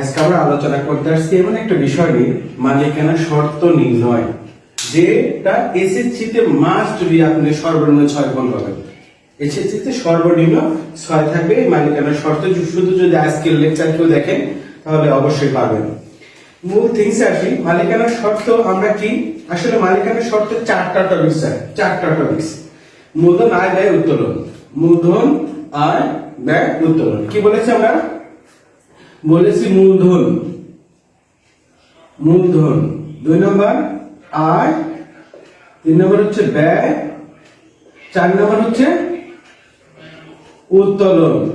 আজকে আমরা আলোচনা করতে আসছি এমন একটা বিষয় নিয়ে, মালিকানা শর্ত নির্ণয়, যেটা এসএসসিতে মাস্ট বি আপনি সর্বনিম্ন ছয় গুণ পাবেন। এসএসসিতে সর্বনিম্ন ছয় থাকবে মালিকানা শর্ত শুধু যদি আজকের লেকচার কেউ দেখেন তাহলে অবশ্যই পারবেন। মূল থিংস আসি মালিকানার শর্ত আমরা কি? আসলে মালিকানার শর্ত চারটা টপিক স্যার চারটা টপিকস মূলধন আয় ব্যয় উত্তোলন, মূলধন আয় ব্যয় উত্তোলন। কি বলেছি আমরা? বলেছি মূলধন। মূলধন। দুই নম্বর আয়। তিন নম্বর হচ্ছে ব্যয়। চার নম্বর হচ্ছে উত্তোলন।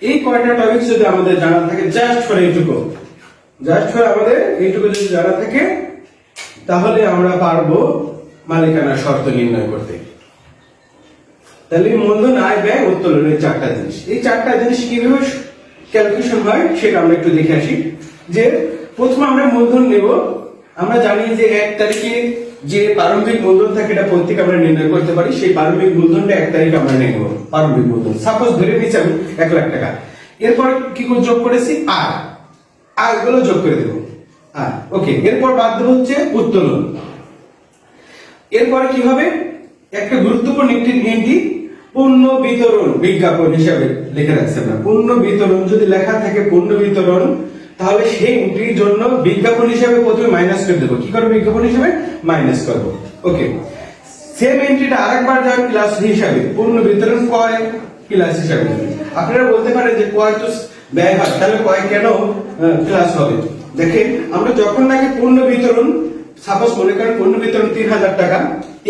এই কয়টা টপিক যদি আমাদের জানা থাকে জাস্ট ফর এইটুকু। জাস্ট ফর আমাদের এইটুকু যদি জানা থাকে, তাহলে আমরা পারব মালিকানা শর্ত নির্ণয় করতে। তাহলে মূলধন, আয়, ব্যয়, উত্তোলনের চারটা জিনিস। এই চারটা জিনিস কীভাবে ক্যালকুলেশন হয়, সেটা আমরা একটু দেখে আসি। যে প্রথমে আমরা মূলধন নেব, আমরা জানি যে এক তারিখে যে প্রারম্ভিক মূলধন থাকে, এটা প্রত্যেক আমরা নির্ণয় করতে পারি? সেই প্রারম্ভিক মূলধনটা এক তারিখে আমরা নেব, প্রারম্ভিক মূলধন। সাপোজ ধরে নিচ্ছি আমি এক লাখ টাকা। এরপর কি করে যোগ করেছি? আয় আয়গুলো যোগ করে দেবো। আয় ওকে এরপর বাদ হচ্ছে উত্তোলন। এরপরে কি হবে? একটা গুরুত্বপূর্ণ একটি এন্ট্রি পণ্য বিতরণ, বিজ্ঞাপন হিসাবে লিখে রাখছেন না পণ্য বিতরণ যদি লেখা থাকে, পণ্য বিতরণ, তাহলে সেই এন্ট্রির জন্য বিজ্ঞাপন হিসাবে প্রথমে মাইনাস করে দেবো। কি করব? বিজ্ঞাপন হিসাবে মাইনাস করব। ওকে সেম এন্ট্রিটা আরেকবার যাবে ক্লাস হিসাবে। পণ্য বিতরণ কয়? ক্লাস হিসাবে। আপনারা বলতে পারেন যে কয় তো ব্যয় হয়। তাহলে কয় কেন ক্লাস হবে? দেখেন, আমরা যখন নাকি পণ্য বিতরণ সাপোজ মনে করেন পণ্য বিতরণ তিন হাজার টাকা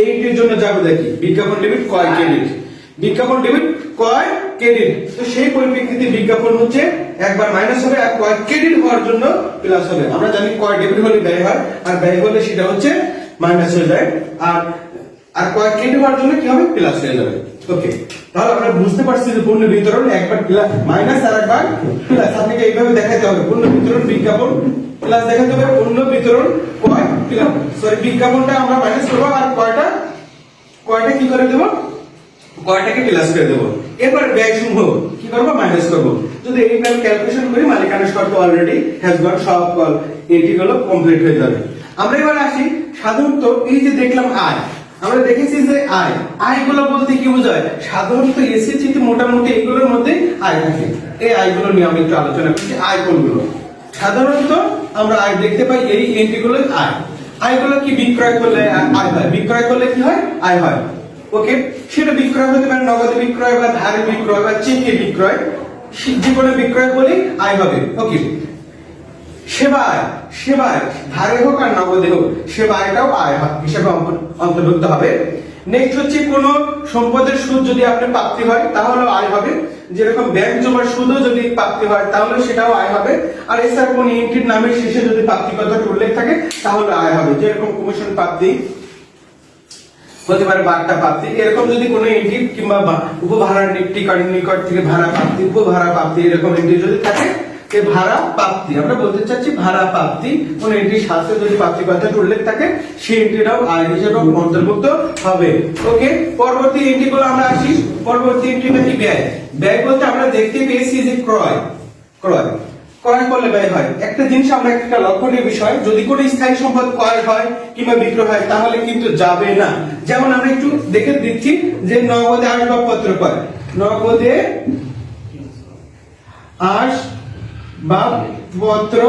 এইটির জন্য যাবে দেখি। বিজ্ঞাপন ডেবিট কয় ক্রেডিট বিজ্ঞাপন ডেবিট কয় ক্রেডিট তো সেই পরিপ্রেক্ষিতে বিজ্ঞাপন হচ্ছে একবার মাইনাস হবে, আর কয় ক্রেডিট হওয়ার জন্য প্লাস হবে। আমরা জানি কয় ডেবিট হলে ব্যয় হয়, আর ব্যয় হলে সেটা হচ্ছে মাইনাস হয়ে যায়। আর আর কয় ক্রেডিট হওয়ার জন্য কি হবে? প্লাস হয়ে যাবে। ওকে তাহলে আমরা বুঝতে পারছি যে পণ্য বিতরণ একবার প্লাস মাইনাস আর একবার প্লাস আপনাকে এইভাবে দেখাতে হবে, পণ্য বিতরণ, বিজ্ঞাপন প্লাস দেখাতে হবে, পণ্য বিতরণ কয় প্লাস সরি বিজ্ঞাপনটা আমরা মাইনাস করব, আর কয়টা কয়টা কি করে দেবো? কয়টাকে প্লাস করে দেবো? এরপর ব্যয় সমূহ কি করব? মাইনাস করব। যদি এই এইভাবে ক্যালকুলেশন করি, মালিকানা শর্ত অলরেডি হ্যাজ গট সব এটি গুলো কমপ্লিট হয়ে যাবে। আমরা এবার আসি সাধারণত, এই যে দেখলাম আয় আমরা দেখেছি যে আয় আয়গুলো বলতে কি বোঝায়? সাধারণত এসএসসি তে মোটামুটি এগুলোর মধ্যে আয় থাকে। এই আয়গুলো নিয়ে আমি একটু আলোচনা করছি। আয় কোনগুলো? সাধারণত আমরা আয় দেখতে পাই এই এন্ট্রিগুলো আয় আয়গুলো কি বিক্রয় করলে আয় হয়? বিক্রয় করলে কি হয়? আয় হয়। ওকে? সেটা বিক্রয় হতে পারে, নগদে বিক্রয় বা ধারে বিক্রয় বা চেকে বিক্রয়। যে কোনো বিক্রয় বলে আয় হবে। ওকে? সেবায় সেবায়, ধারে হোক আর নগদে হোক আয় হিসেবে অন্তর্ভুক্ত হবে। নেক্সট হচ্ছে কোন সম্পদের সুদ যদি আপনার প্রাপ্তি হয় তাহলে আয় হবে। যেরকম ব্যাংক জমার সুদও যদি প্রাপ্তি হয় তাহলে সেটাও আয় হবে। আর এছাড়া কোন এন্ট্রির নামের শেষে যদি প্রাপ্তি কথাটা উল্লেখ থাকে তাহলে আয় হবে। যেরকম কমিশন প্রাপ্তি হতে পারে বার্তা প্রাপ্তি। এরকম যদি কোনো এন্ট্রি কিংবা উপভাড়ার টিকার নিকট থেকে ভাড়া প্রাপ্তি, উপভাড়া প্রাপ্তি এরকম এন্ট্রি যদি থাকে, সে ভাড়া প্রাপ্তি। আমরা বলতে চাচ্ছি ভাড়া প্রাপ্তি। কোন এন্ট্রির সাথে যদি প্রাপ্তি কথাটা উল্লেখ থাকে সেই এন্ট্রিটাও আয় হিসেবে অন্তর্ভুক্ত হবে। ওকে, পরবর্তী এন্ট্রি গুলো আমরা আসি। পরবর্তী এন্ট্রিটা কি ব্যয়। ব্যয় বলতে আমরা দেখতে পেয়েছি যে ক্রয়। ক্রয়। ক্রয় করলে ব্যয় হয়? একটা জিনিস আমরা, একটা লক্ষণীয় বিষয়, যদি কোনো স্থায়ী সম্পদ ক্রয় হয় কিংবা বিক্রয় হয়, তাহলে কিন্তু যাবে না। যেমন আমরা একটু দেখে দিচ্ছি যে নগদে আসবাবপত্র ক্রয় নগদে আসবাবপত্র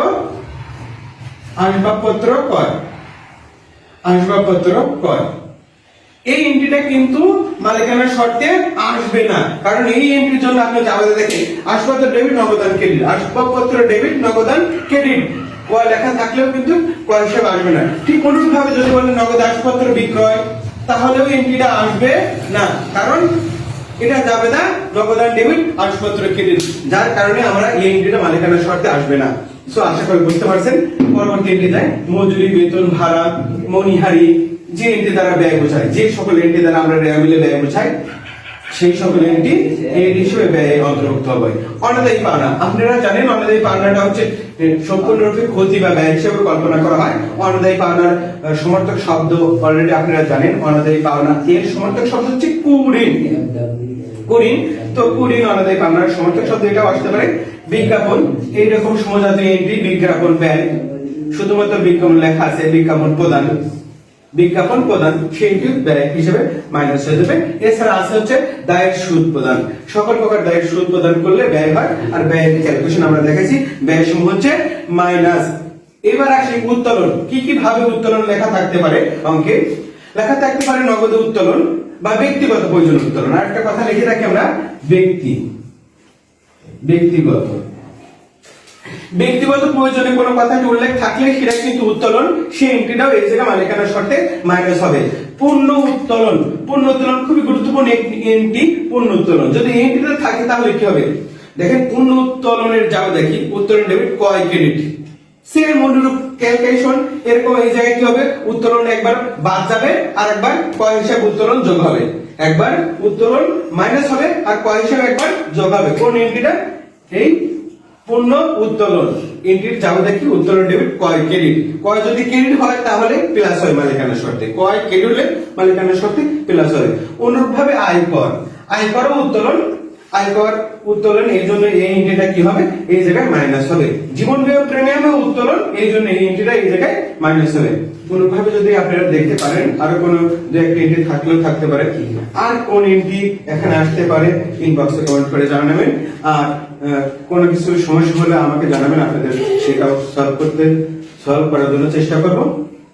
আসবাবপত্র ক্রয় আসবাবপত্র ক্রয় এই এন্ট্রিটা কিন্তু মালিকানার শর্তে আসবে না। কারণ এই এন্ট্রির জন্য আপনি যাবেন দেখেন, আসবাবপত্র ডেবিট নগদান ক্রেডিট আসবাবপত্র ডেবিট নগদান ক্রেডিট কয় লেখা থাকলেও কিন্তু কয় হিসেবে আসবে না। ঠিক ভাবে যদি বলেন নগদ আসবাবপত্র বিক্রয়, তাহলেও এন্ট্রিটা আসবে না। কারণ এটা যাবে না নগদান ডেবিট আসবাবপত্র ক্রেডিট যার কারণে আমরা এই এন্ট্রিটা মালিকানার শর্তে আসবে না। সো আশা করি বুঝতে পারছেন। পরবর্তী এন্ট্রি দেয় মজুরি, বেতন, ভাড়া, মনিহারি যে এন্ট্রি দ্বারা ব্যয় বোঝায়, যে সকল এন্ট্রি দ্বারা আমরা ব্যয় মিলে ব্যয় বোঝাই, সেই সকল এন্ট্রি এর হিসেবে ব্যয় অন্তর্ভুক্ত হবে। অনাদায়ী পাওনা, আপনারা জানেন অনাদায়ী পাওনাটা হচ্ছে সম্পূর্ণরূপে ক্ষতি বা ব্যয় হিসেবে কল্পনা করা হয়। অনাদায়ী পাওনার সমর্থক শব্দ অলরেডি আপনারা জানেন অনাদায়ী পাওনা, এর সমর্থক শব্দ হচ্ছে কুঋণ কুড়িন? তো কুড়িন আমাদের বাংলার সমর্থক শব্দ এটাও আসতে পারে। বিজ্ঞাপন, এইরকম সমজাতীয় এন্ট্রি বিজ্ঞাপন ব্যয়। শুধুমাত্র বিজ্ঞাপন লেখা আছে, বিজ্ঞাপন প্রদান। বিজ্ঞাপন প্রদান সেইটি ব্যয় হিসেবে মাইনাস হয়ে যাবে। এছাড়া আছে হচ্ছে দায়ের সুদ প্রদান। সকল প্রকার দায়ের সুদ প্রদান করলে ব্যয় হয় আর ব্যয়ের ক্যালকুলেশন আমরা দেখেছি ব্যয় সমূহ হচ্ছে মাইনাস এবার আসি উত্তোলন। কি কি ভাবে উত্তোলন লেখা থাকতে পারে অঙ্কে? লেখা থাকতে পারে নগদ উত্তোলন বা ব্যক্তিগত প্রয়োজন উত্তোলন। আর একটা কথা লিখে রাখি আমরা, ব্যক্তি। ব্যক্তিগত। ব্যক্তিগত প্রয়োজনে কোনো কথাটি উল্লেখ থাকলে সেটা কিন্তু উত্তোলন সেই এন্ট্রিটাও এই জায়গায় মালিকানার শর্তে মাইনাস হবে। পূর্ণ উত্তোলন পূর্ণ উত্তোলন খুবই গুরুত্বপূর্ণ এন্ট্রি পূর্ণ উত্তোলন। যদি এন্ট্রিটা থাকে তাহলে কি হবে? দেখেন, পূর্ণ উত্তোলনের যাও দেখি, উত্তোলন ডেবিট কয় ক্রেডিট সেম অনুরূপ ক্যালকুলেশন এরকম এই জায়গায় কি হবে? উত্তোলন একবার বাদ যাবে আর একবার কয় হিসাব উত্তোলন যোগ হবে। একবার উত্তোলন মাইনাস হবে, আর কয় হিসাব একবার যোগ হবে। কোন এন্ট্রিটা এই পূর্ণ উত্তোলন। এন্ট্রির চাহিদা দেখি উত্তোলন ডেবিট কয় ক্রেডিট কয় যদি ক্রেডিট হয় তাহলে প্লাস হয় মালিকানা শর্তে। কয় ক্রেডিট হলে মালিকানা শর্তে প্লাস হয়। অনুরূপভাবে আয়কর। আয়করও উত্তোলন আয়কর উত্তোলন, এই জন্য এই এন্ট্রিটা কি হবে? এই জায়গায় মাইনাস হবে। জীবন বীমা প্রিমিয়ামে উত্তোলন, এই জন্য এই এন্ট্রিটা এই জায়গায় মাইনাস হবে। কোনোভাবে যদি আপনারা দেখতে পারেন, আরও কোনো দু একটা এন্ট্রি থাকলেও থাকতে পারে। আর কোন এন্ট্রি এখানে আসতে পারে ইনবক্সে কমেন্ট করে জানাবেন। আর কোনো কিছু সমস্যা হলে আমাকে জানাবেন, আপনাদের সেটাও সলভ করতে সলভ করার জন্য চেষ্টা করব।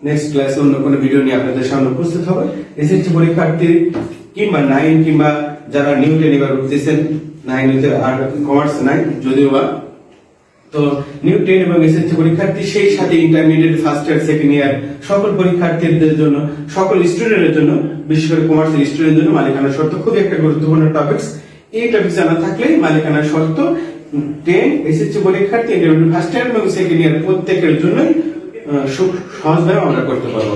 নেক্সট ক্লাসে অন্য কোনো ভিডিও নিয়ে আপনাদের সামনে উপস্থিত হবে। এসএসসি পরীক্ষার্থী কিংবা নাইন কিংবা যারা নিউ এবার উঠতেছেন নাইন আর কমার্স নাই, যদিও বা। তো নিউ টেন এবং এসএসসি পরীক্ষার্থী সেই সাথে intermediate first year second year সকল পরীক্ষার্থীদের জন্য, সকল স্টুডেন্টের জন্য, বিশেষ করে কমার্সের স্টুডেন্টের জন্য মালিকানা শর্ত খুবই একটা গুরুত্বপূর্ণ টপিকস এই টপিক জানা থাকলে মালিকানা শর্ত টেন এসএসসি পরীক্ষার্থী ইন্টারমিডিয়েট ফার্স্ট ইয়ার এবং সেকেন্ড ইয়ার প্রত্যেকের জন্যই সহজভাবে আমরা করতে পারব।